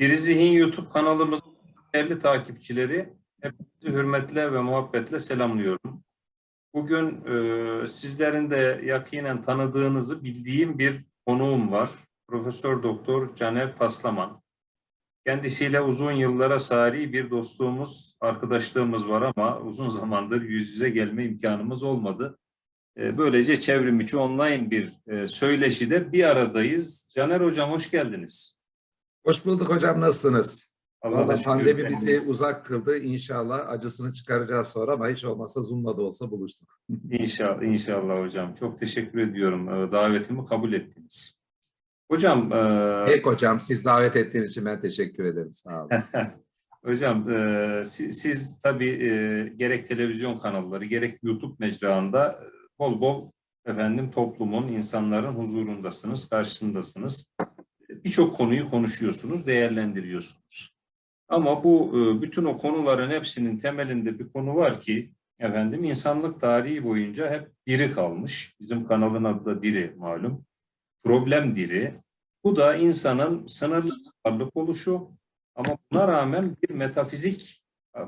Diri Zihin YouTube kanalımızın değerli takipçileri hepinizi hürmetle ve muhabbetle selamlıyorum. Bugün e, sizlerin de yakinen tanıdığınızı bildiğim bir konuğum var. Profesör Doktor Caner Taslaman. Kendisiyle uzun yıllara sari bir dostluğumuz, arkadaşlığımız var ama uzun zamandır yüz yüze gelme imkanımız olmadı. E, Böylece çevrim içi online bir e, söyleşide bir aradayız. Caner Hocam hoş geldiniz. Hoş bulduk hocam nasılsınız? Allah'a Valla pandemi bizi uzak kıldı. İnşallah acısını çıkaracağız sonra ama hiç olmazsa Zoom'la da olsa buluştuk. İnşallah, inşallah hocam. Çok teşekkür ediyorum. Ee, Davetimi kabul ettiniz. Hocam, e, Peki hocam siz davet ettiğiniz için ben teşekkür ederim. Sağ olun. hocam e, siz, siz tabii e, gerek televizyon kanalları, gerek YouTube mecraında e, bol bol efendim toplumun, insanların huzurundasınız, karşısındasınız. Birçok konuyu konuşuyorsunuz, değerlendiriyorsunuz. Ama bu e, bütün o konuların hepsinin temelinde bir konu var ki efendim insanlık tarihi boyunca hep diri kalmış. Bizim kanalın adı da diri malum. Problem diri. Bu da insanın sınırlı varlık oluşu ama buna rağmen bir metafizik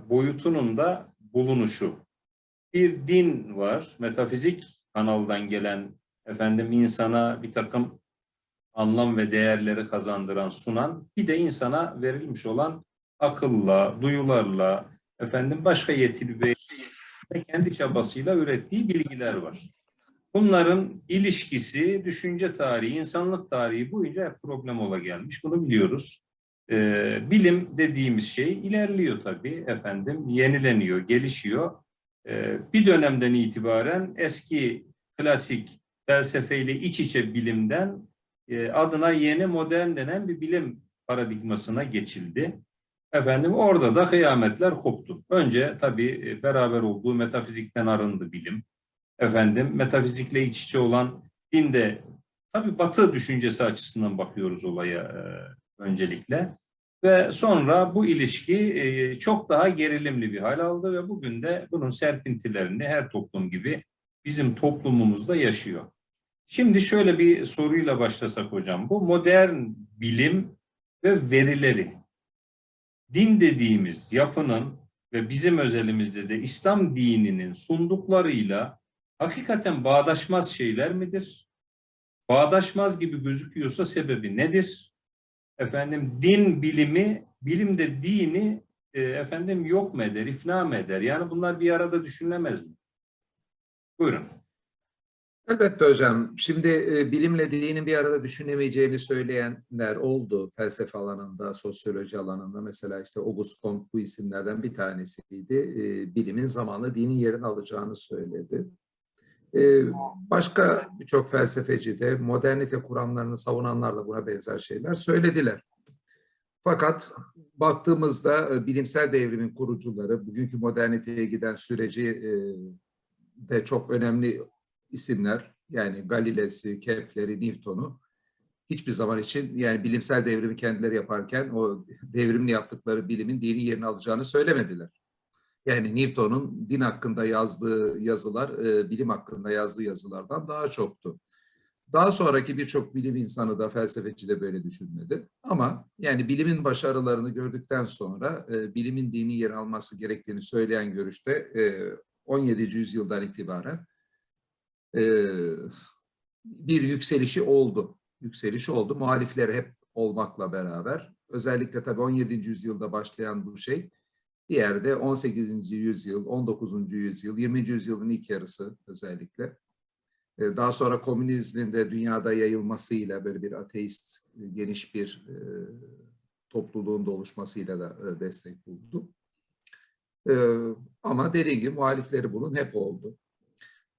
boyutunun da bulunuşu. Bir din var, metafizik kanaldan gelen efendim insana bir takım anlam ve değerleri kazandıran, sunan, bir de insana verilmiş olan akılla, duyularla, efendim başka yetili ve kendi çabasıyla ürettiği bilgiler var. Bunların ilişkisi, düşünce tarihi, insanlık tarihi boyunca hep problem ola gelmiş. Bunu biliyoruz. Ee, bilim dediğimiz şey ilerliyor tabii efendim, yenileniyor, gelişiyor. Ee, bir dönemden itibaren eski klasik felsefeyle iç içe bilimden adına yeni modern denen bir bilim paradigmasına geçildi. Efendim orada da kıyametler koptu. Önce tabii e, beraber olduğu metafizikten arındı bilim. Efendim metafizikle iç içe olan din de tabii batı düşüncesi açısından bakıyoruz olaya e, öncelikle. Ve sonra bu ilişki e, çok daha gerilimli bir hal aldı ve bugün de bunun serpintilerini her toplum gibi bizim toplumumuzda yaşıyor. Şimdi şöyle bir soruyla başlasak hocam. Bu modern bilim ve verileri din dediğimiz yapının ve bizim özelimizde de İslam dininin sunduklarıyla hakikaten bağdaşmaz şeyler midir? Bağdaşmaz gibi gözüküyorsa sebebi nedir? Efendim din bilimi, bilim de dini e, efendim yok mu eder, ifna mı eder? Yani bunlar bir arada düşünülemez mi? Buyurun. Elbette hocam. Şimdi e, bilimle dinin bir arada düşünemeyeceğini söyleyenler oldu felsefe alanında, sosyoloji alanında. Mesela işte Auguste Comte bu isimlerden bir tanesiydi. E, bilimin zamanla dinin yerini alacağını söyledi. E, başka birçok felsefeci de modernite kuramlarını savunanlar da buna benzer şeyler söylediler. Fakat baktığımızda e, bilimsel devrimin kurucuları, bugünkü moderniteye giden süreci e, de çok önemli isimler yani Galile'si, Kepler'i, Newton'u hiçbir zaman için yani bilimsel devrimi kendileri yaparken o devrimli yaptıkları bilimin dini yerini alacağını söylemediler. Yani Newton'un din hakkında yazdığı yazılar e, bilim hakkında yazdığı yazılardan daha çoktu. Daha sonraki birçok bilim insanı da felsefeci de böyle düşünmedi. Ama yani bilimin başarılarını gördükten sonra e, bilimin dini yer alması gerektiğini söyleyen görüşte e, 17. yüzyıldan itibaren e, bir yükselişi oldu. Yükselişi oldu. Muhalifleri hep olmakla beraber. Özellikle tabii 17. yüzyılda başlayan bu şey bir yerde 18. yüzyıl, 19. yüzyıl, 20. yüzyılın ilk yarısı özellikle. E, Daha sonra komünizmin de dünyada yayılmasıyla böyle bir ateist e, geniş bir e, topluluğun da oluşmasıyla da e, destek buldu. E, Ama dediğim gibi muhalifleri bunun hep oldu.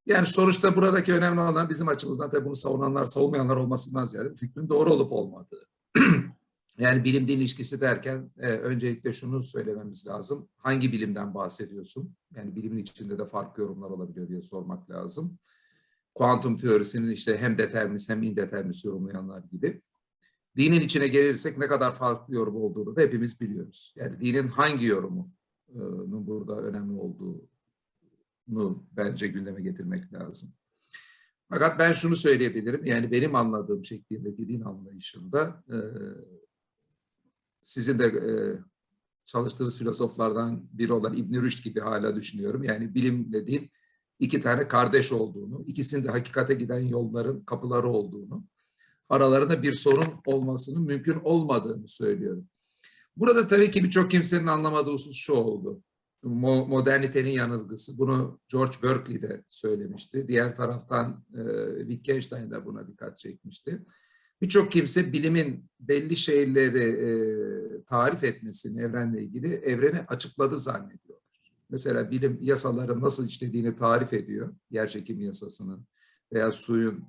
Yani sonuçta buradaki önemli olan bizim açımızdan tabii bunu savunanlar, savunmayanlar olmasından ziyade fikrin doğru olup olmadığı. yani bilim din ilişkisi derken e, öncelikle şunu söylememiz lazım. Hangi bilimden bahsediyorsun? Yani bilimin içinde de farklı yorumlar olabiliyor diye sormak lazım. Kuantum teorisinin işte hem determinist hem indeterminist yorumlayanlar gibi. Dinin içine gelirsek ne kadar farklı yorum olduğunu da hepimiz biliyoruz. Yani dinin hangi yorumunun burada önemli olduğu bence gündeme getirmek lazım. Fakat ben şunu söyleyebilirim, yani benim anladığım şeklindeki din anlayışında e, sizin de e, çalıştığınız filozoflardan biri olan İbn Rüşd gibi hala düşünüyorum. Yani bilimle din iki tane kardeş olduğunu, ikisinin de hakikate giden yolların kapıları olduğunu, aralarında bir sorun olmasının mümkün olmadığını söylüyorum. Burada tabii ki birçok kimsenin anlamadığı husus şu oldu. Mo- modernitenin yanılgısı. Bunu George Berkeley de söylemişti. Diğer taraftan e, Wittgenstein de buna dikkat çekmişti. Birçok kimse bilimin belli şeyleri e, tarif etmesini evrenle ilgili evreni açıkladı zannediyor. Mesela bilim yasaların nasıl işlediğini tarif ediyor. Yerçekim yasasının veya suyun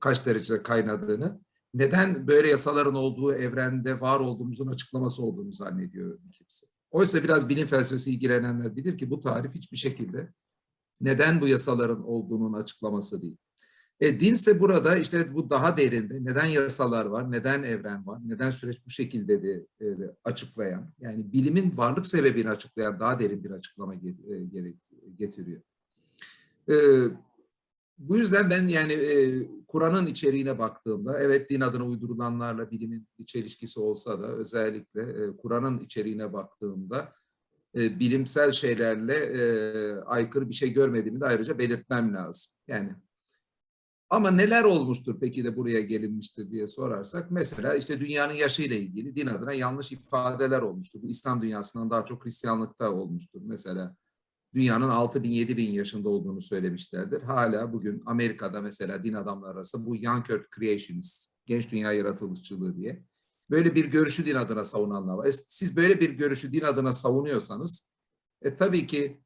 kaç derecede kaynadığını. Neden böyle yasaların olduğu evrende var olduğumuzun açıklaması olduğunu zannediyor kimse. Oysa biraz bilim felsefesi ilgilenenler bilir ki bu tarif hiçbir şekilde neden bu yasaların olduğunun açıklaması değil. E, dinse burada işte bu daha derinde neden yasalar var, neden evren var, neden süreç bu şekilde de e, açıklayan, yani bilimin varlık sebebini açıklayan daha derin bir açıklama get- e, getiriyor. E, bu yüzden ben yani e, Kur'an'ın içeriğine baktığımda, evet din adına uydurulanlarla bilimin bir çelişkisi olsa da özellikle e, Kur'an'ın içeriğine baktığımda e, bilimsel şeylerle e, aykırı bir şey görmediğimi de ayrıca belirtmem lazım. Yani ama neler olmuştur peki de buraya gelinmiştir diye sorarsak mesela işte dünyanın yaşıyla ilgili din adına yanlış ifadeler olmuştur. Bu İslam dünyasından daha çok Hristiyanlıkta olmuştur. Mesela dünyanın 6 bin 7 bin yaşında olduğunu söylemişlerdir. Hala bugün Amerika'da mesela din adamları arasında bu Young Earth Creationist, genç dünya yaratılışçılığı diye böyle bir görüşü din adına savunanlar var. E, siz böyle bir görüşü din adına savunuyorsanız e, tabii ki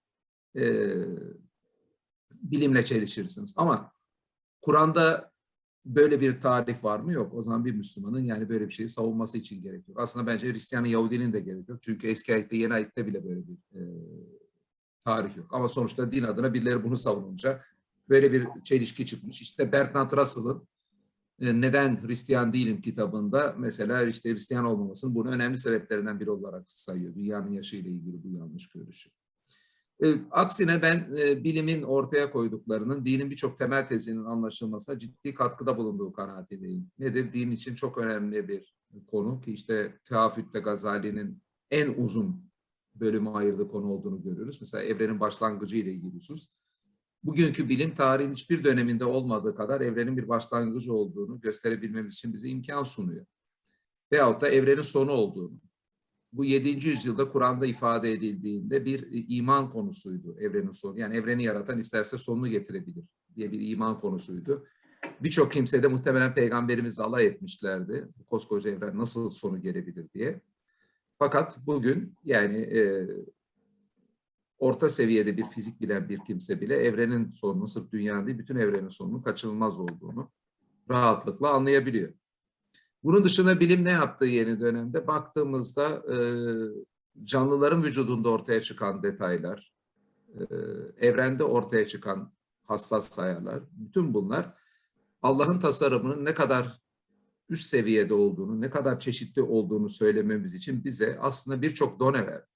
e, bilimle çelişirsiniz. Ama Kur'an'da böyle bir tarif var mı? Yok. O zaman bir Müslümanın yani böyle bir şeyi savunması için gerek yok. Aslında bence Hristiyanın, Yahudinin de gerek yok. Çünkü eski ayette, yeni ayette bile böyle bir e, tarih yok. Ama sonuçta din adına birileri bunu savununca böyle bir çelişki çıkmış. İşte Bertrand Russell'ın e, Neden Hristiyan Değilim kitabında mesela işte Hristiyan olmamasının bunu önemli sebeplerinden biri olarak sayıyor. Dünyanın yaşıyla ilgili bu yanlış görüşü. E, aksine ben e, bilimin ortaya koyduklarının dinin birçok temel tezinin anlaşılmasına ciddi katkıda bulunduğu kanaatindeyim. Nedir? Din için çok önemli bir konu ki işte Teafütte Gazali'nin en uzun bölümü ayırdığı konu olduğunu görüyoruz. Mesela evrenin başlangıcı ile ilgili husus. Bugünkü bilim tarihin hiçbir döneminde olmadığı kadar evrenin bir başlangıcı olduğunu gösterebilmemiz için bize imkan sunuyor. Veyahut da evrenin sonu olduğunu. Bu 7. yüzyılda Kur'an'da ifade edildiğinde bir iman konusuydu evrenin sonu. Yani evreni yaratan isterse sonunu getirebilir diye bir iman konusuydu. Birçok kimse de muhtemelen peygamberimizi alay etmişlerdi. Koskoca evren nasıl sonu gelebilir diye. Fakat bugün yani e, orta seviyede bir fizik bilen bir kimse bile evrenin sonunu sırf dünyanın değil bütün evrenin sonunun kaçınılmaz olduğunu rahatlıkla anlayabiliyor. Bunun dışında bilim ne yaptığı yeni dönemde baktığımızda e, canlıların vücudunda ortaya çıkan detaylar, e, evrende ortaya çıkan hassas ayarlar, bütün bunlar Allah'ın tasarımının ne kadar üst seviyede olduğunu, ne kadar çeşitli olduğunu söylememiz için bize aslında birçok done verdi.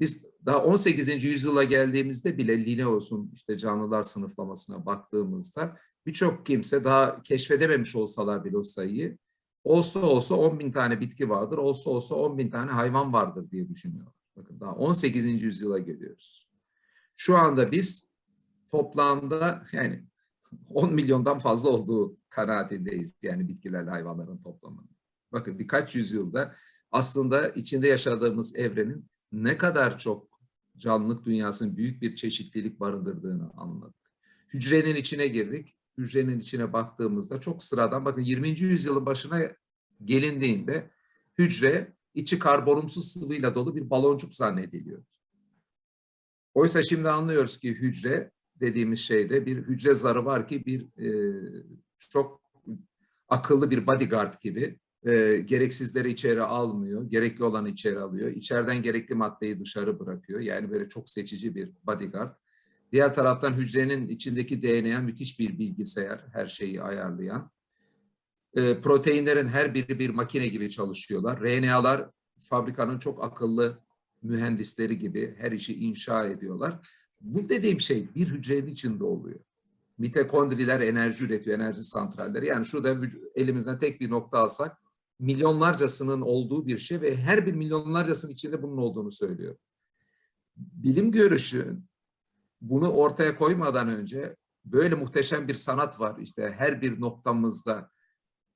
Biz daha 18. yüzyıla geldiğimizde bile Linnaeus'un işte canlılar sınıflamasına baktığımızda birçok kimse daha keşfedememiş olsalar bile o sayıyı olsa olsa 10 bin tane bitki vardır, olsa olsa 10 bin tane hayvan vardır diye düşünüyorlar. Bakın daha 18. yüzyıla geliyoruz. Şu anda biz toplamda yani 10 milyondan fazla olduğu kanaatindeyiz. Yani bitkilerle hayvanların toplamının. Bakın birkaç yüzyılda aslında içinde yaşadığımız evrenin ne kadar çok canlılık dünyasının büyük bir çeşitlilik barındırdığını anladık. Hücrenin içine girdik. Hücrenin içine baktığımızda çok sıradan bakın 20. yüzyılın başına gelindiğinde hücre içi karbonumsuz sıvıyla dolu bir baloncuk zannediliyor. Oysa şimdi anlıyoruz ki hücre dediğimiz şeyde bir hücre zarı var ki bir e, çok akıllı bir bodyguard gibi e, gereksizleri içeri almıyor, gerekli olanı içeri alıyor. İçeriden gerekli maddeyi dışarı bırakıyor. Yani böyle çok seçici bir bodyguard. Diğer taraftan hücrenin içindeki DNA müthiş bir bilgisayar, her şeyi ayarlayan. E, proteinlerin her biri bir makine gibi çalışıyorlar. RNA'lar fabrikanın çok akıllı mühendisleri gibi her işi inşa ediyorlar. Bu dediğim şey bir hücrenin içinde oluyor. Mitokondriler enerji üretiyor, enerji santralleri. Yani şurada elimizden tek bir nokta alsak milyonlarcasının olduğu bir şey ve her bir milyonlarcasının içinde bunun olduğunu söylüyor. Bilim görüşü bunu ortaya koymadan önce böyle muhteşem bir sanat var. İşte her bir noktamızda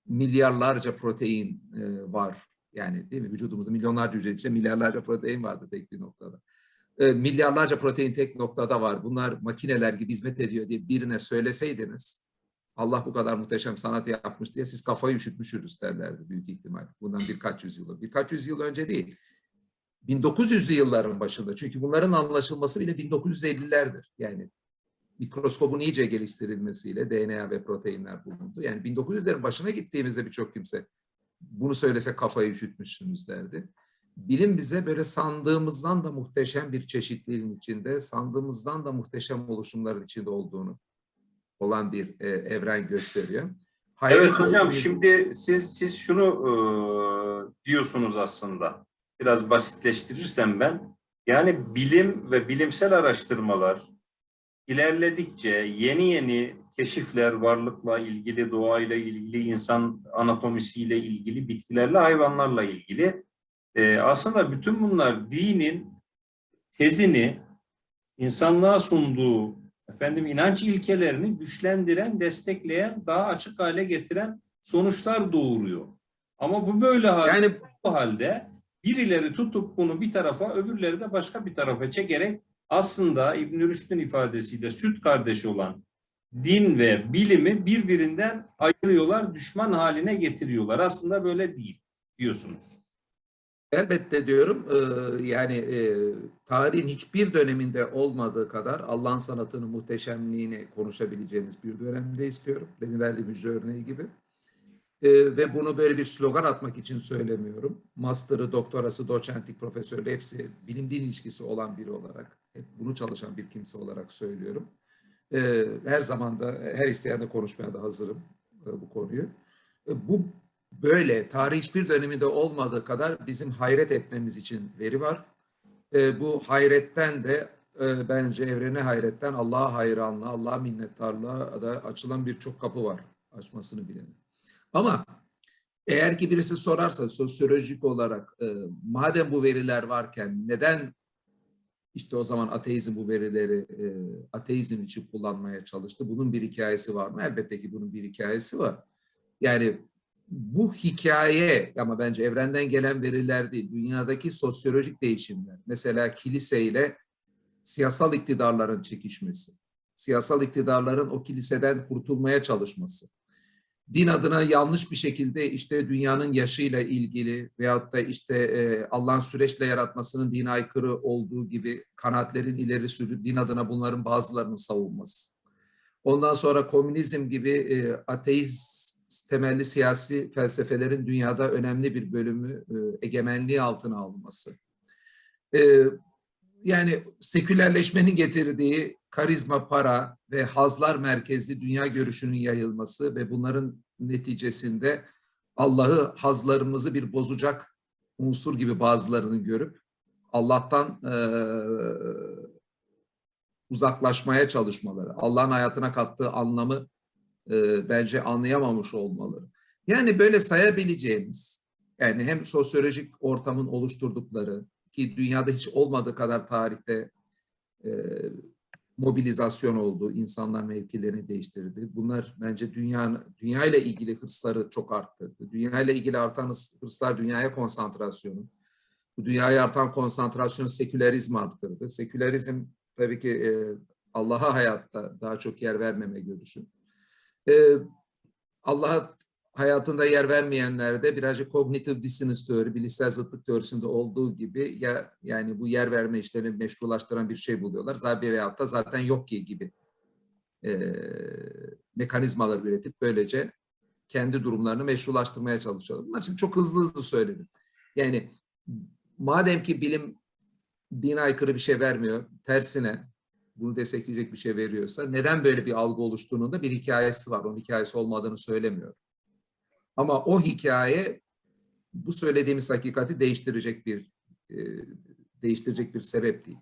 milyarlarca protein e, var. Yani değil mi? Vücudumuzda milyonlarca hücre içinde milyarlarca protein vardı tek bir noktada. E, milyarlarca protein tek noktada var. Bunlar makineler gibi hizmet ediyor diye birine söyleseydiniz Allah bu kadar muhteşem sanat yapmış diye siz kafayı üşütmüşsünüz derlerdi büyük ihtimal. Bundan birkaç yüzyıl, birkaç yüzyıl önce değil. 1900'lü yılların başında. Çünkü bunların anlaşılması bile 1950'lerdir. Yani mikroskobun iyice geliştirilmesiyle DNA ve proteinler bulundu. Yani 1900'lerin başına gittiğimizde birçok kimse bunu söylese kafayı üşütmüşsünüz derdi. Bilim bize böyle sandığımızdan da muhteşem bir çeşitliliğin içinde, sandığımızdan da muhteşem oluşumların içinde olduğunu olan bir e, evren gösteriyor. Evet hocam Hayretlisiniz- şimdi siz siz şunu e, diyorsunuz aslında. Biraz basitleştirirsem ben. Yani bilim ve bilimsel araştırmalar ilerledikçe yeni yeni keşifler, varlıkla ilgili, doğayla ilgili, insan anatomisiyle ilgili, bitkilerle, hayvanlarla ilgili e, aslında bütün bunlar dinin tezini insanlığa sunduğu efendim inanç ilkelerini güçlendiren, destekleyen, daha açık hale getiren sonuçlar doğuruyor. Ama bu böyle halde, yani bu halde birileri tutup bunu bir tarafa, öbürleri de başka bir tarafa çekerek aslında İbn Rüşd'ün ifadesiyle süt kardeşi olan din ve bilimi birbirinden ayırıyorlar, düşman haline getiriyorlar. Aslında böyle değil diyorsunuz. Elbette diyorum yani tarihin hiçbir döneminde olmadığı kadar Allah'ın sanatının muhteşemliğini konuşabileceğimiz bir dönemde istiyorum. Demin verdiğim hücre örneği gibi. Ve bunu böyle bir slogan atmak için söylemiyorum. Master'ı, doktorası, doçentlik, profesörlüğü hepsi bilim din ilişkisi olan biri olarak, hep bunu çalışan bir kimse olarak söylüyorum. Her zaman da, her isteyen de konuşmaya da hazırım bu konuyu. Bu böyle tarih hiçbir döneminde olmadığı kadar bizim hayret etmemiz için veri var. E, bu hayretten de e, bence evrene hayretten Allah'a hayranlığa, Allah'a minnettarlığa da açılan birçok kapı var açmasını bilelim. Ama eğer ki birisi sorarsa sosyolojik olarak e, madem bu veriler varken neden işte o zaman ateizm bu verileri e, ateizm için kullanmaya çalıştı? Bunun bir hikayesi var mı? Elbette ki bunun bir hikayesi var. Yani bu hikaye ama bence evrenden gelen veriler değil, dünyadaki sosyolojik değişimler. Mesela kiliseyle siyasal iktidarların çekişmesi, siyasal iktidarların o kiliseden kurtulmaya çalışması, din adına yanlış bir şekilde işte dünyanın yaşıyla ilgili veyahut da işte e, Allah'ın süreçle yaratmasının dine aykırı olduğu gibi kanaatlerin ileri sürüp din adına bunların bazılarının savunması. Ondan sonra komünizm gibi e, ateist temelli siyasi felsefelerin dünyada önemli bir bölümü e, egemenliği altına alınması. E, yani sekülerleşmenin getirdiği karizma, para ve hazlar merkezli dünya görüşünün yayılması ve bunların neticesinde Allah'ı hazlarımızı bir bozacak unsur gibi bazılarının görüp Allah'tan e, uzaklaşmaya çalışmaları, Allah'ın hayatına kattığı anlamı e, bence anlayamamış olmaları. Yani böyle sayabileceğimiz, yani hem sosyolojik ortamın oluşturdukları ki dünyada hiç olmadığı kadar tarihte e, mobilizasyon oldu, insanlar mevkilerini değiştirdi. Bunlar bence dünya dünya ile ilgili hırsları çok arttırdı. Dünya ile ilgili artan hırs- hırslar dünyaya konsantrasyonu. Bu dünyaya artan konsantrasyon sekülerizm arttırdı. Sekülerizm tabii ki e, Allah'a hayatta daha çok yer vermeme görüşü. E, Allah'a hayatında yer vermeyenler de birazcık cognitive dissonance teori, bilişsel zıtlık teorisinde olduğu gibi ya yani bu yer verme işlerini meşrulaştıran bir şey buluyorlar. Zaten veyahut da zaten yok ki gibi e, mekanizmalar üretip böylece kendi durumlarını meşrulaştırmaya çalışıyorlar. Bunlar şimdi çok hızlı hızlı söyledim. Yani madem ki bilim dine aykırı bir şey vermiyor, tersine bunu destekleyecek bir şey veriyorsa neden böyle bir algı oluştuğunun da bir hikayesi var. Onun hikayesi olmadığını söylemiyorum. Ama o hikaye bu söylediğimiz hakikati değiştirecek bir e, değiştirecek bir sebep değil.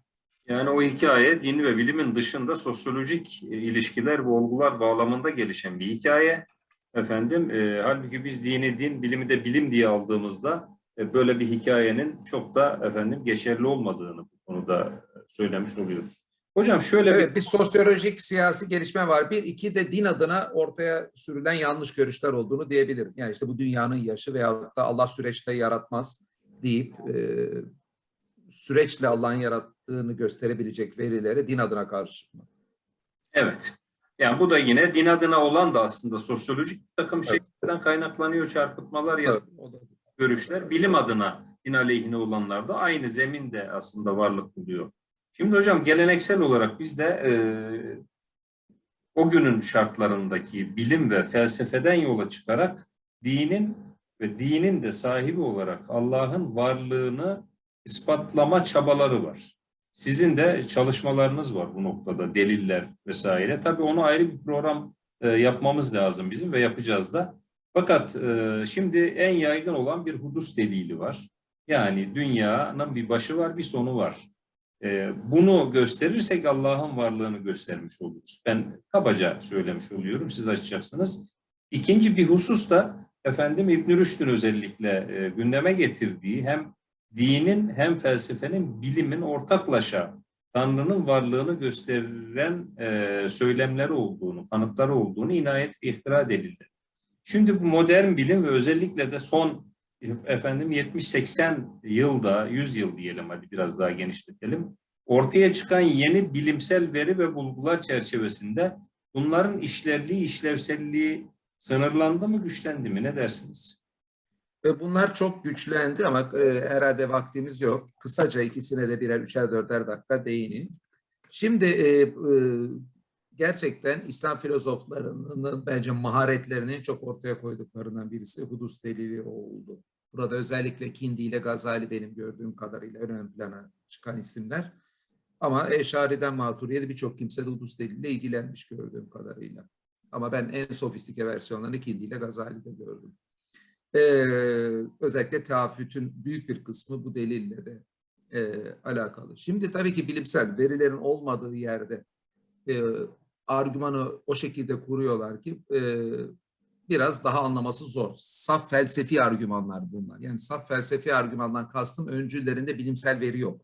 Yani o hikaye din ve bilimin dışında sosyolojik e, ilişkiler ve olgular bağlamında gelişen bir hikaye. Efendim, e, halbuki biz dini din, bilimi de bilim diye aldığımızda e, böyle bir hikayenin çok da efendim geçerli olmadığını bu konuda söylemiş oluyoruz. Hocam şöyle bir Evet, bir sosyolojik siyasi gelişme var. Bir, iki de din adına ortaya sürülen yanlış görüşler olduğunu diyebilirim. Yani işte bu dünyanın yaşı veyahut da Allah süreçle yaratmaz deyip e, süreçle Allah'ın yarattığını gösterebilecek verileri din adına karşı çıkmak. Evet. Yani bu da yine din adına olan da aslında sosyolojik bir takım Evet. şeylerden kaynaklanıyor, çarpıtmalar ya Evet, görüşler. Bilim adına din aleyhine olanlar da aynı zeminde aslında varlık buluyor. Şimdi hocam geleneksel olarak biz de e, o günün şartlarındaki bilim ve felsefeden yola çıkarak dinin ve dinin de sahibi olarak Allah'ın varlığını ispatlama çabaları var. Sizin de çalışmalarınız var bu noktada, deliller vesaire. Tabii onu ayrı bir program e, yapmamız lazım bizim ve yapacağız da. Fakat e, şimdi en yaygın olan bir hudus delili var. Yani dünyanın bir başı var, bir sonu var. E, bunu gösterirsek Allah'ın varlığını göstermiş oluruz. Ben kabaca söylemiş oluyorum, siz açacaksınız. İkinci bir husus da efendim İbn Rüşd'ün özellikle e, gündeme getirdiği hem dinin hem felsefenin bilimin ortaklaşa Tanrı'nın varlığını gösteren e, söylemleri olduğunu, kanıtları olduğunu inayet ve ihtira delilleri. Şimdi bu modern bilim ve özellikle de son efendim 70-80 yılda, 100 yıl diyelim hadi biraz daha genişletelim. Ortaya çıkan yeni bilimsel veri ve bulgular çerçevesinde bunların işlerliği, işlevselliği sınırlandı mı, güçlendi mi? Ne dersiniz? Ve bunlar çok güçlendi ama e, herhalde vaktimiz yok. Kısaca ikisine de birer üçer dörder dakika değineyim. Şimdi e, e, gerçekten İslam filozoflarının bence maharetlerini çok ortaya koyduklarından birisi Hudus delili oldu. Burada özellikle Kindi ile Gazali benim gördüğüm kadarıyla ön plana çıkan isimler. Ama Eşari'den Maturiye'de birçok kimse de Hudus deliliyle ilgilenmiş gördüğüm kadarıyla. Ama ben en sofistike versiyonlarını Kindi ile Gazali'de gördüm. Ee, özellikle teafütün büyük bir kısmı bu delille de e, alakalı. Şimdi tabii ki bilimsel verilerin olmadığı yerde e, argümanı o şekilde kuruyorlar ki e, biraz daha anlaması zor. Saf felsefi argümanlar bunlar. Yani saf felsefi argümandan kastım öncüllerinde bilimsel veri yok.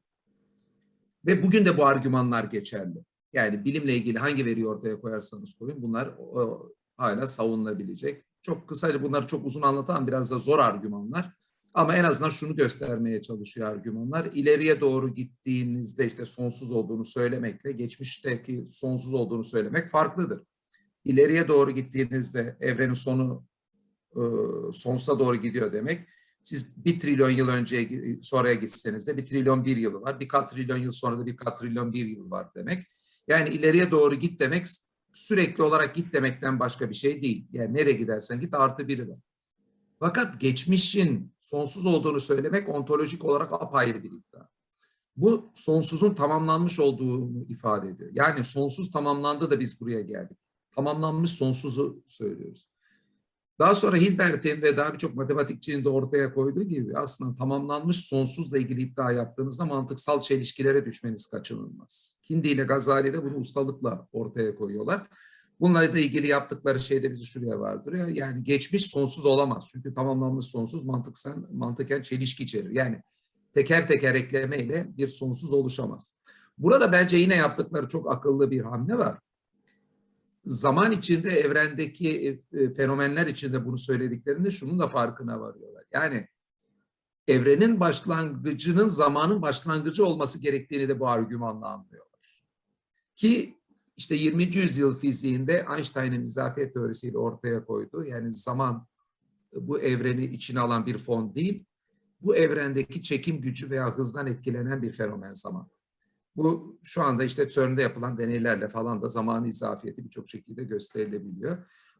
Ve bugün de bu argümanlar geçerli. Yani bilimle ilgili hangi veriyi ortaya koyarsanız koyun bunlar o, hala savunulabilecek. Çok kısaca bunları çok uzun anlatan biraz da zor argümanlar. Ama en azından şunu göstermeye çalışıyor argümanlar. İleriye doğru gittiğinizde işte sonsuz olduğunu söylemekle geçmişteki sonsuz olduğunu söylemek farklıdır. İleriye doğru gittiğinizde evrenin sonu e, sonsuza doğru gidiyor demek. Siz bir trilyon yıl önce sonraya gitseniz de bir trilyon bir yılı var. Bir katrilyon yıl sonra da bir katrilyon bir yıl var demek. Yani ileriye doğru git demek sürekli olarak git demekten başka bir şey değil. Yani nereye gidersen git artı biri var. Fakat geçmişin sonsuz olduğunu söylemek ontolojik olarak apayrı bir iddia. Bu sonsuzun tamamlanmış olduğunu ifade ediyor. Yani sonsuz tamamlandı da biz buraya geldik. Tamamlanmış sonsuzu söylüyoruz. Daha sonra Hilbert'in ve daha birçok matematikçinin de ortaya koyduğu gibi aslında tamamlanmış sonsuzla ilgili iddia yaptığınızda mantıksal çelişkilere düşmeniz kaçınılmaz. Kindi ile Gazali de bunu ustalıkla ortaya koyuyorlar. Bunlarla da ilgili yaptıkları şey de bizi şuraya vardırıyor. Yani geçmiş sonsuz olamaz. Çünkü tamamlanmış sonsuz mantıksal, mantıken çelişki içerir. Yani teker teker eklemeyle bir sonsuz oluşamaz. Burada bence yine yaptıkları çok akıllı bir hamle var. Zaman içinde evrendeki e, fenomenler içinde bunu söylediklerinde şunun da farkına varıyorlar. Yani evrenin başlangıcının zamanın başlangıcı olması gerektiğini de bu argümanla anlıyorlar. Ki işte 20. yüzyıl fiziğinde Einstein'ın izafiyet teorisiyle ortaya koydu. Yani zaman bu evreni içine alan bir fon değil, bu evrendeki çekim gücü veya hızdan etkilenen bir fenomen zaman. Bu şu anda işte CERN'de yapılan deneylerle falan da zamanı izafiyeti birçok şekilde gösterilebiliyor.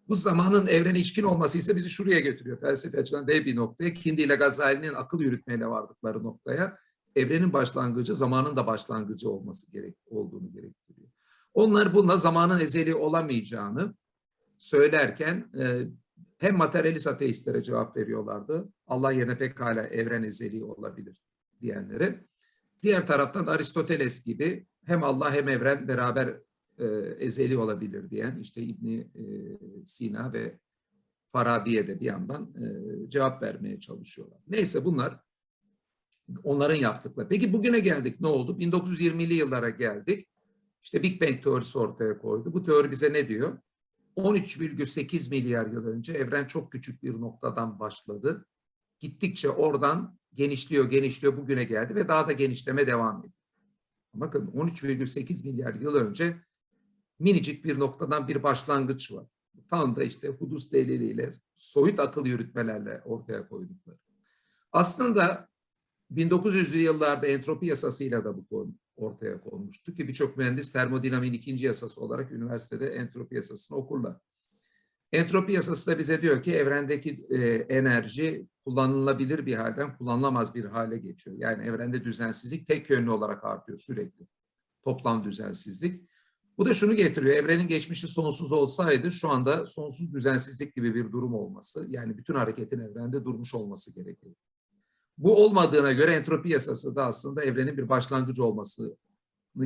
Bu zamanın evrene içkin olması ise bizi şuraya götürüyor. Felsefi açıdan dev bir noktaya. Kindi ile Gazali'nin akıl yürütmeyle vardıkları noktaya evrenin başlangıcı zamanın da başlangıcı olması gerek olduğunu gerektiriyor. Onlar bununla zamanın ezeli olamayacağını söylerken e, hem materyalist ateistlere cevap veriyorlardı. Allah yerine pekala evren ezeli olabilir diyenlere. Diğer taraftan Aristoteles gibi hem Allah hem evren beraber e, ezeli olabilir diyen işte İbni e, Sina ve Farabi'ye de bir yandan e, cevap vermeye çalışıyorlar. Neyse bunlar onların yaptıkları. Peki bugüne geldik ne oldu? 1920'li yıllara geldik. İşte Big Bang teorisi ortaya koydu. Bu teori bize ne diyor? 13,8 milyar yıl önce evren çok küçük bir noktadan başladı. Gittikçe oradan genişliyor, genişliyor bugüne geldi ve daha da genişleme devam ediyor. Bakın 13,8 milyar yıl önce minicik bir noktadan bir başlangıç var. Tam da işte hudus deliliyle, soyut akıl yürütmelerle ortaya koydukları. Aslında 1900'lü yıllarda entropi yasasıyla da bu konu ortaya konmuştu ki birçok mühendis termodinamiğin ikinci yasası olarak üniversitede entropi yasasını okurlar. Entropi yasası da bize diyor ki evrendeki e, enerji kullanılabilir bir halden kullanılamaz bir hale geçiyor. Yani evrende düzensizlik tek yönlü olarak artıyor sürekli. Toplam düzensizlik. Bu da şunu getiriyor. Evrenin geçmişi sonsuz olsaydı şu anda sonsuz düzensizlik gibi bir durum olması, yani bütün hareketin evrende durmuş olması gerekiyor. Bu olmadığına göre entropi yasası da aslında evrenin bir başlangıcı olmasını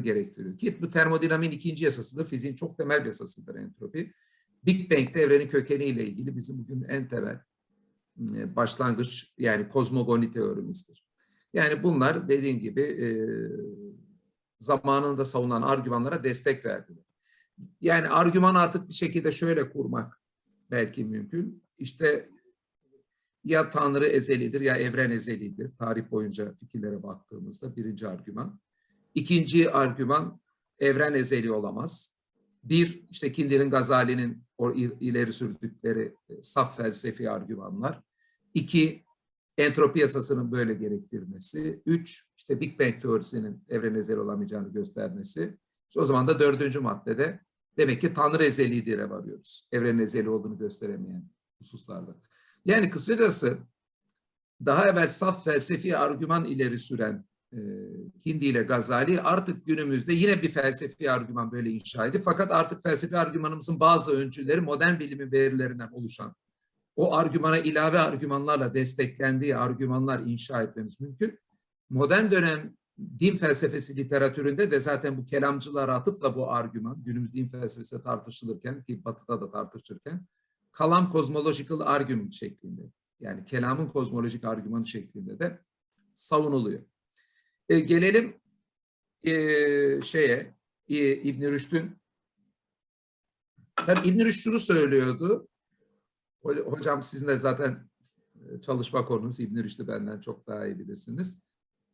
gerektiriyor. Ki bu termodinamiğin ikinci yasasıdır. Fiziğin çok temel yasasıdır entropi. Big Bang'de evrenin kökeniyle ilgili bizim bugün en temel e, başlangıç yani kozmogoni teorimizdir. Yani bunlar dediğin gibi e, zamanında savunan argümanlara destek verdiler. Yani argüman artık bir şekilde şöyle kurmak belki mümkün. İşte ya Tanrı ezelidir ya evren ezelidir. Tarih boyunca fikirlere baktığımızda birinci argüman. İkinci argüman evren ezeli olamaz. Bir, işte Kindir'in, Gazali'nin ileri sürdükleri e, saf felsefi argümanlar. İki, entropi yasasının böyle gerektirmesi. Üç, işte Big Bang teorisinin evren ezeli olamayacağını göstermesi. İşte o zaman da dördüncü maddede demek ki Tanrı ezelidir'e varıyoruz. Evrenin ezeli olduğunu gösteremeyen hususlarda. Yani kısacası daha evvel saf felsefi argüman ileri süren Hindi ile Gazali artık günümüzde yine bir felsefi argüman böyle inşa edip fakat artık felsefi argümanımızın bazı öncüleri modern bilimin verilerinden oluşan o argümana ilave argümanlarla desteklendiği argümanlar inşa etmemiz mümkün. Modern dönem din felsefesi literatüründe de zaten bu kelamcılara atıfla bu argüman günümüz din felsefesi tartışılırken ki batıda da tartışırken kalam kozmological argument şeklinde yani kelamın kozmolojik argümanı şeklinde de savunuluyor. E, gelelim e, şeye e, İbn Rüşd'ün tabii İbn Rüşd şunu söylüyordu. Hocam sizin de zaten e, çalışma konunuz İbn Rüşd'ü benden çok daha iyi bilirsiniz.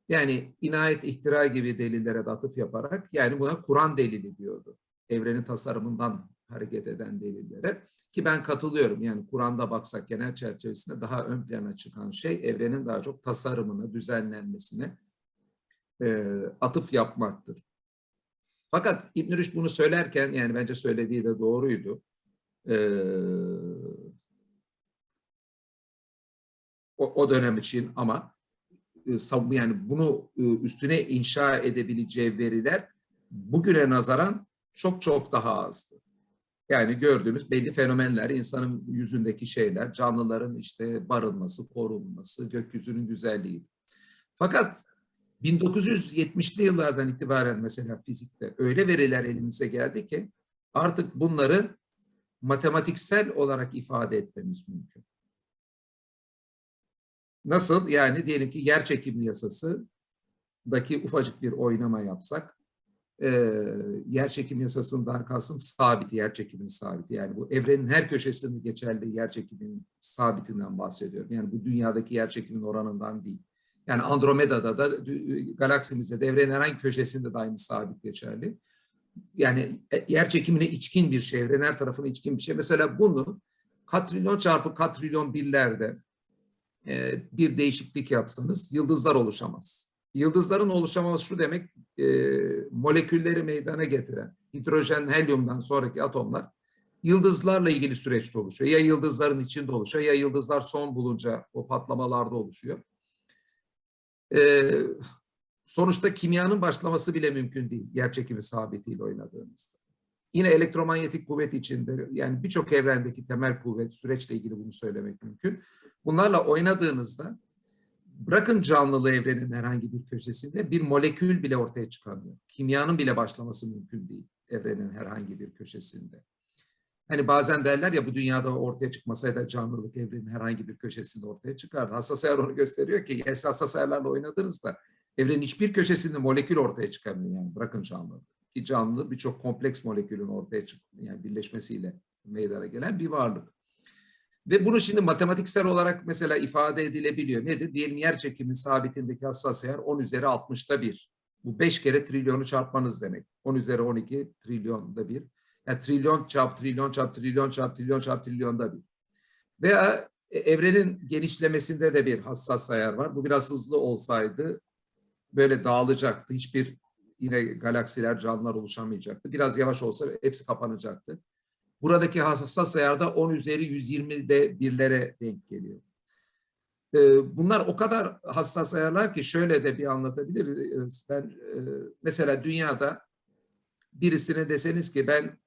Yani inayet ihtira gibi delillere de atıf yaparak yani buna Kur'an delili diyordu. Evrenin tasarımından hareket eden delillere. Ki ben katılıyorum yani Kur'an'da baksak genel çerçevesinde daha ön plana çıkan şey evrenin daha çok tasarımını, düzenlenmesine e, atıf yapmaktır. Fakat İbn Rüşd bunu söylerken yani bence söylediği de doğruydu. E, o, o dönem için ama e, yani bunu e, üstüne inşa edebileceği veriler bugüne nazaran çok çok daha azdı. Yani gördüğümüz belli fenomenler, insanın yüzündeki şeyler, canlıların işte barınması, korunması, gökyüzünün güzelliği. Fakat 1970'li yıllardan itibaren mesela fizikte öyle veriler elimize geldi ki artık bunları matematiksel olarak ifade etmemiz mümkün. Nasıl? Yani diyelim ki yer çekimi yasasındaki ufacık bir oynama yapsak e, yer çekim yasasından kastım sabit, yer çekiminin sabiti. Yani bu evrenin her köşesinde geçerli yer çekiminin sabitinden bahsediyorum. Yani bu dünyadaki yer çekimin oranından değil. Yani Andromeda'da da galaksimizde de evrenin herhangi köşesinde daimi sabit geçerli. Yani e, yer çekimine içkin bir şey, evrenin her tarafına içkin bir şey. Mesela bunu katrilyon çarpı katrilyon birlerde e, bir değişiklik yapsanız yıldızlar oluşamaz. Yıldızların oluşamaması şu demek, e, molekülleri meydana getiren hidrojen, helyumdan sonraki atomlar yıldızlarla ilgili süreçte oluşuyor. Ya yıldızların içinde oluşuyor ya yıldızlar son bulunca o patlamalarda oluşuyor. E, sonuçta kimyanın başlaması bile mümkün değil yerçekimi sabitiyle oynadığımızda. Yine elektromanyetik kuvvet içinde yani birçok evrendeki temel kuvvet süreçle ilgili bunu söylemek mümkün. Bunlarla oynadığınızda bırakın canlılığı evrenin herhangi bir köşesinde bir molekül bile ortaya çıkamıyor. Kimyanın bile başlaması mümkün değil evrenin herhangi bir köşesinde. Hani bazen derler ya bu dünyada ortaya çıkmasaydı canlılık evrenin herhangi bir köşesinde ortaya çıkardı. Hassas ayar onu gösteriyor ki "Yes, hassas ayarlarla oynadınız da evrenin hiçbir köşesinde molekül ortaya çıkamıyor yani bırakın canlı. Ki canlı birçok kompleks molekülün ortaya çık yani birleşmesiyle meydana gelen bir varlık. Ve bunu şimdi matematiksel olarak mesela ifade edilebiliyor. Nedir? Diyelim yer çekimi sabitindeki hassas ayar 10 üzeri 60'ta 1. Bu 5 kere trilyonu çarpmanız demek. 10 üzeri 12 trilyonda bir. Yani trilyon çarp trilyon çarp trilyon çarp trilyon çarp trilyonda bir. Veya e, evrenin genişlemesinde de bir hassas ayar var. Bu biraz hızlı olsaydı böyle dağılacaktı. Hiçbir yine galaksiler, canlılar oluşamayacaktı. Biraz yavaş olsa hepsi kapanacaktı. Buradaki hassas ayarda 10 üzeri 120'de birlere denk geliyor. Ee, Bunlar o kadar hassas ayarlar ki şöyle de bir anlatabiliriz. Ben e, mesela dünyada birisine deseniz ki ben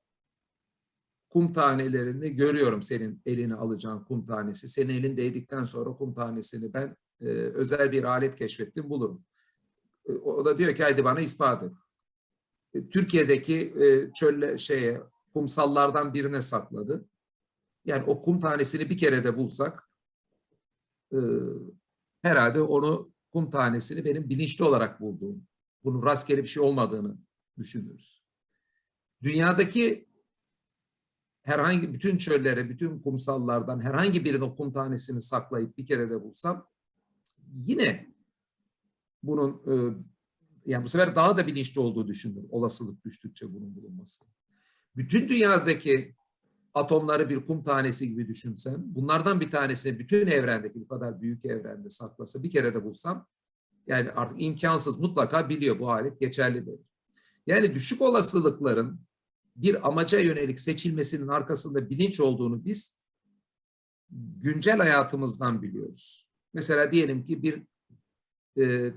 kum tanelerini görüyorum senin elini alacağın kum tanesi. Senin elin değdikten sonra kum tanesini ben e, özel bir alet keşfettim bulurum. E, O da diyor ki haydi bana ispat et. E, Türkiye'deki e, çölle şeye kumsallardan birine sakladı. Yani o kum tanesini bir kere de bulsak e, herhalde onu kum tanesini benim bilinçli olarak bulduğum, bunun rastgele bir şey olmadığını düşünürüz. Dünyadaki herhangi bütün çöllere, bütün kumsallardan herhangi birinin kum tanesini saklayıp bir kere de bulsam yine bunun e, yani bu sefer daha da bilinçli olduğu düşünülür. Olasılık düştükçe bunun bulunması. Bütün dünyadaki atomları bir kum tanesi gibi düşünsem, bunlardan bir tanesini bütün evrendeki bu kadar büyük evrende saklasa bir kere de bulsam, yani artık imkansız mutlaka biliyor bu alet geçerlidir. Yani düşük olasılıkların bir amaca yönelik seçilmesinin arkasında bilinç olduğunu biz güncel hayatımızdan biliyoruz. Mesela diyelim ki bir e,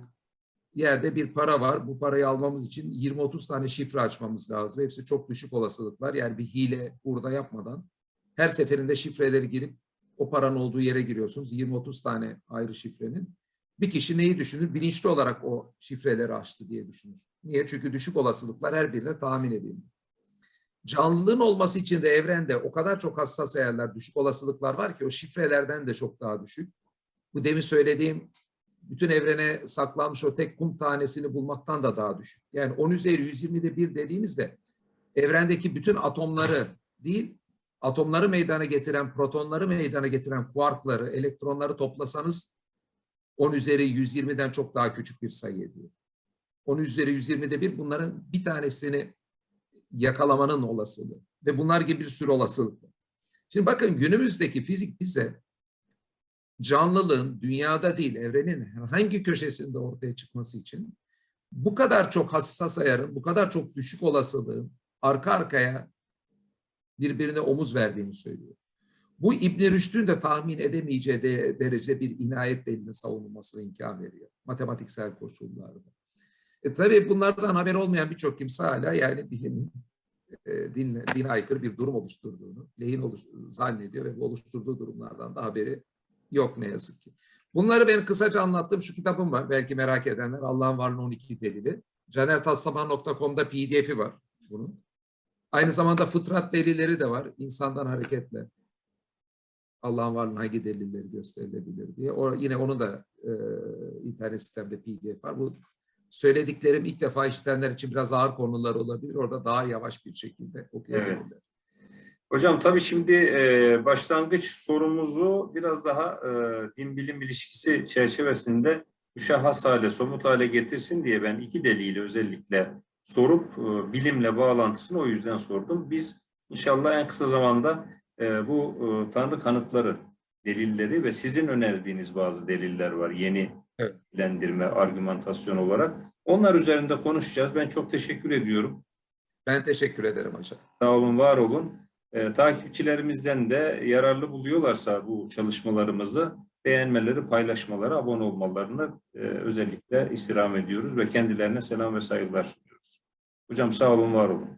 yerde bir para var. Bu parayı almamız için 20-30 tane şifre açmamız lazım. Hepsi çok düşük olasılıklar. Yani bir hile burada yapmadan her seferinde şifreleri girip o paranın olduğu yere giriyorsunuz. 20-30 tane ayrı şifrenin. Bir kişi neyi düşünür? Bilinçli olarak o şifreleri açtı diye düşünür. Niye? Çünkü düşük olasılıklar her birine tahmin edildi. Canlılığın olması için de evrende o kadar çok hassas ayarlar, düşük olasılıklar var ki o şifrelerden de çok daha düşük. Bu demin söylediğim bütün evrene saklanmış o tek kum tanesini bulmaktan da daha düşük. Yani 10 üzeri 120'de bir dediğimizde evrendeki bütün atomları değil, atomları meydana getiren, protonları meydana getiren kuarkları, elektronları toplasanız 10 üzeri 120'den çok daha küçük bir sayı ediyor. 10 üzeri 120'de bir bunların bir tanesini yakalamanın olasılığı ve bunlar gibi bir sürü olasılık. Şimdi bakın günümüzdeki fizik bize canlılığın dünyada değil evrenin herhangi köşesinde ortaya çıkması için bu kadar çok hassas ayarın, bu kadar çok düşük olasılığın arka arkaya birbirine omuz verdiğini söylüyor. Bu İbn Rüşd'ün de tahmin edemeyeceği de, derece bir inayet delilinin savunulmasına imkan veriyor. Matematiksel koşullarda. E tabii bunlardan haber olmayan birçok kimse hala yani bilimin e, din, dine aykırı bir durum oluşturduğunu, lehin oluş, zannediyor ve bu oluşturduğu durumlardan da haberi yok ne yazık ki. Bunları ben kısaca anlattım. Şu kitabım var. Belki merak edenler. Allah'ın varlığı 12 delili. canertaslaman.com'da pdf'i var bunun. Aynı zamanda fıtrat delilleri de var. İnsandan hareketle Allah'ın varlığının hangi delilleri gösterilebilir diye. O, yine onun da e, internet sistemde pdf var. Bu söylediklerim ilk defa işitenler için biraz ağır konular olabilir. Orada daha yavaş bir şekilde okuyabilirler. Hocam tabii şimdi e, başlangıç sorumuzu biraz daha e, din bilim ilişkisi çerçevesinde müşahhas hale, somut hale getirsin diye ben iki deliyle özellikle sorup e, bilimle bağlantısını o yüzden sordum. Biz inşallah en kısa zamanda e, bu e, Tanrı kanıtları, delilleri ve sizin önerdiğiniz bazı deliller var yeni Evet. bilendirme, argümantasyon olarak. Onlar üzerinde konuşacağız. Ben çok teşekkür ediyorum. Ben teşekkür ederim hocam. Sağ olun, var olun. Ee, takipçilerimizden de yararlı buluyorlarsa bu çalışmalarımızı beğenmeleri, paylaşmaları, abone olmalarını e, özellikle istirham ediyoruz ve kendilerine selam ve saygılar sunuyoruz. Hocam sağ olun, var olun.